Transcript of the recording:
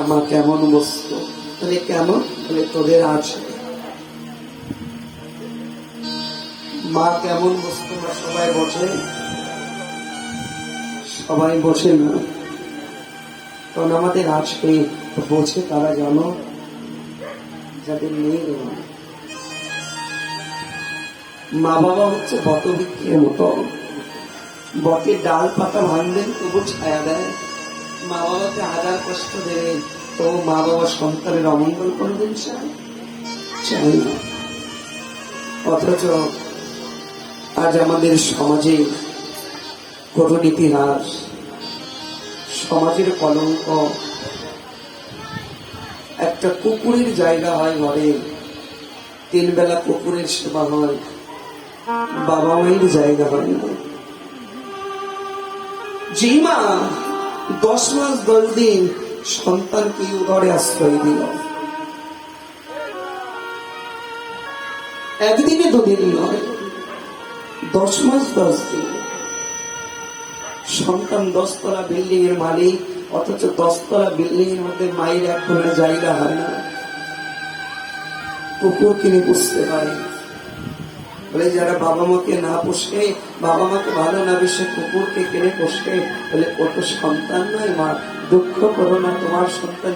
আমার কেমন বস্তু? তাহলে কেমন? তাহলে তোদের আছে মা কেমন বস্তু না সবাই বসে? সবাই বসে না। কারণ আমাদের আজকে বোঝে তারা জানো, যাদের নেই মা বাবা হচ্ছে বট বৃক্ষের মতো। বটের ডাল পাতা ভাঙলেন তবু ছায়া দেয়। মা বাবাকে হাজার কষ্ট তো মা বাবা সন্তানের অমঙ্গল কোনোদিন চাই না। অথচ আজ আমাদের সমাজে ইতিহাস সমাজের কলঙ্ক। একটা কুকুরের জায়গা হয় ঘরে তিন বেলা কুকুরের সেবা হয়, বাবা মায়ের জায়গা হয় না। যে মা দশ মাস দশ দিন সন্তানকে উদরে আশ্রয় দিল। একদিনে দুদিন নয়, দশ মাস দশ দিন। সন্তান দশতলা বিল্ডিং এর মালিক, অথচ দশতলা বিল্ডিং এর মধ্যে মায়ের এক জায়গা হয় না। কুকুর কিনে বুঝতে পারে বলে যারা বাবা মাকে না পোষে, বাবা মাকে ভালো না বেশে কুকুরকে কেড়ে পোষে, বলে কত সন্তান নয় মা, দুঃখ করো না, তোমার সন্তান